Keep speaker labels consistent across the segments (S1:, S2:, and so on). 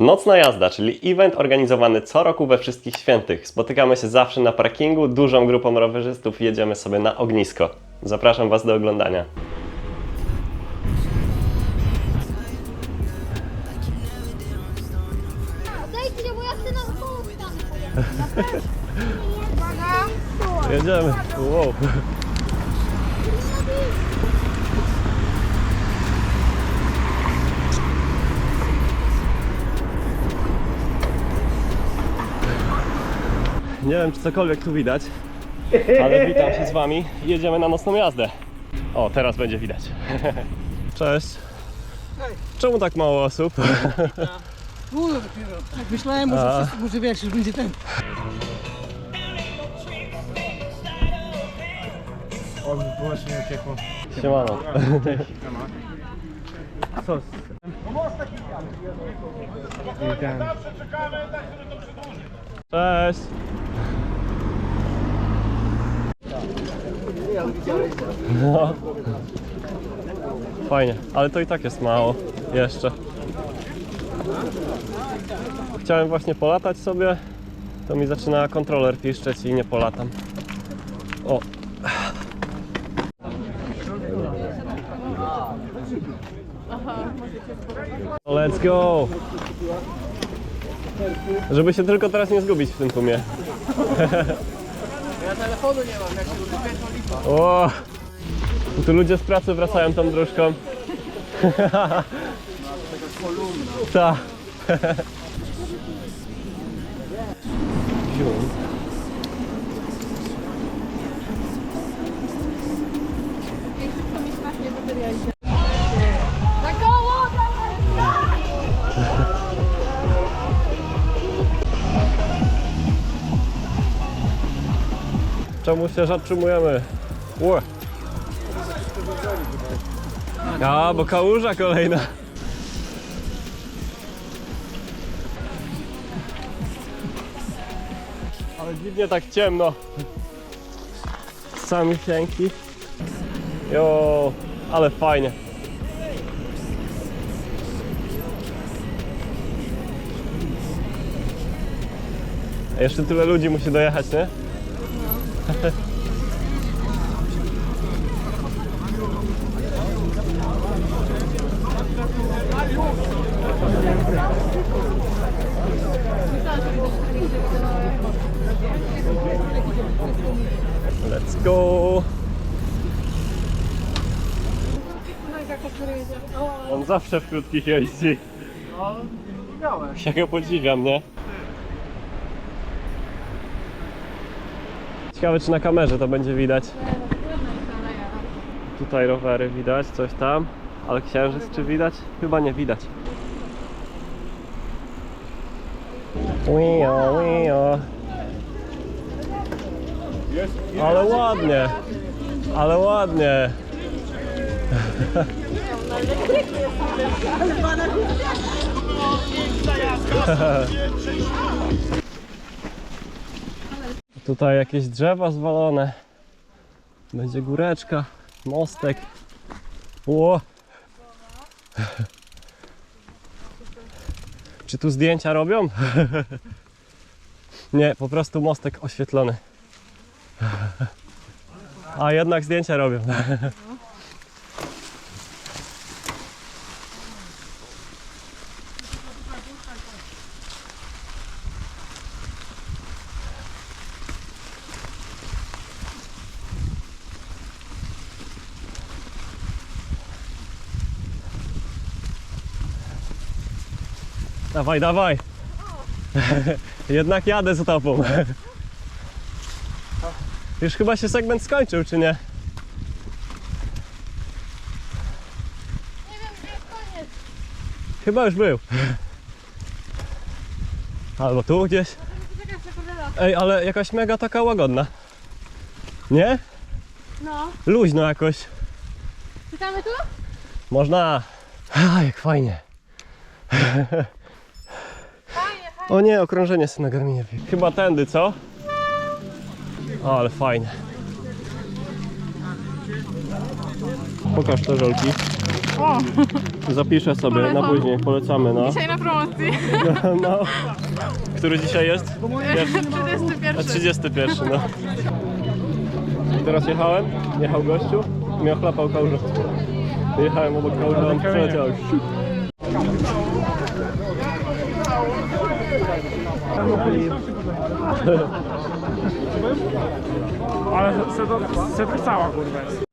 S1: Nocna jazda, czyli event organizowany co roku we wszystkich świętych. Spotykamy się zawsze na parkingu, dużą grupą rowerzystów i jedziemy sobie na ognisko. Zapraszam Was do oglądania.
S2: Dajcie, bo ja chcę na koło!
S1: Jedziemy. Wow. Nie wiem, czy cokolwiek tu widać, ale witam się z Wami. Jedziemy na nocną jazdę. O, teraz będzie widać. Cześć. Czemu tak mało osób?
S3: Tak myślałem, może, wszyscy, może wiesz, już będzie ten.
S4: O, właśnie uciekło.
S1: Siemano.
S4: Sos.
S1: Cześć. No. Fajnie, ale to i tak jest mało. Jeszcze. Chciałem właśnie polatać sobie, to mi zaczyna kontroler piszczeć i nie polatam. O. Let's go! Żeby się tylko teraz nie zgubić w tym tłumie.
S3: Ja telefonu nie mam, jak się lipa.
S1: O! Tu ludzie z pracy wracają tą dróżką. Ta.
S2: Na
S1: Czemu się zatrzymujemy? Ło. A, bo kałuża kolejna. Ale dziwnie tak ciemno. Sami sienki. Jo, ale fajnie. Jeszcze tyle ludzi musi dojechać, nie? Let's go! On zawsze w krótkich jeździ.
S3: No, miałem.
S1: Ja go podziwiam, nie? Ciekawe czy na kamerze to będzie widać. Tutaj rowery widać, coś tam. Ale księżyc czy widać? Chyba nie widać. Wio, wio. Ale ładnie. Ale ładnie. Tutaj jakieś drzewa zwalone. Będzie góreczka, mostek. Ło. Czy tu zdjęcia robią? Nie, po prostu mostek oświetlony. A jednak zdjęcia robią. Dawaj, dawaj. Jednak jadę za tobą. Już chyba się segment skończył, czy nie?
S2: Nie wiem, gdzie jest koniec.
S1: Chyba już był. Albo tu gdzieś. Ej, ale jakaś mega taka łagodna. Nie?
S2: No,
S1: Luźno jakoś.
S2: czytamy tu?
S1: Można. A, jak fajnie. O nie, okrążenie sobie na Garminie. Chyba tędy, co? O, ale fajnie. Pokaż te żolki. Zapiszę sobie na
S5: Polecam.
S1: później, polecamy, no.
S5: Dzisiaj na promocji.
S1: no. Który dzisiaj jest? Pierwszy.
S5: 31.
S1: 31, no. Teraz jechałem, jechał gościu, mnie ochlapał kałużę. Jechałem obok kałuży, on przeleciał.
S4: Ale se to, se to cała kurwa jest.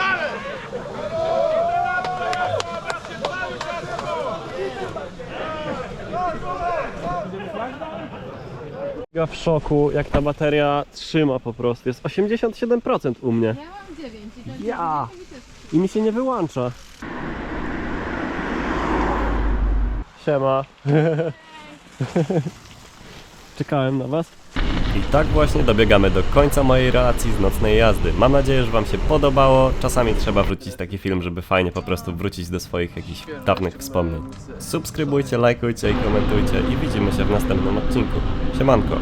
S6: Dalej.
S1: Ja w szoku, jak ta bateria trzyma po prostu. Jest 87% u mnie.
S5: Ja mam 9 i to
S1: Ja! I mi się nie wyłącza. Siema. Czekałem na Was. I tak właśnie dobiegamy do końca mojej relacji z nocnej jazdy. Mam nadzieję, że Wam się podobało. Czasami trzeba wrócić taki film, żeby fajnie po prostu wrócić do swoich jakichś dawnych wspomnień. Subskrybujcie, lajkujcie i komentujcie i widzimy się w następnym odcinku. Siemanko.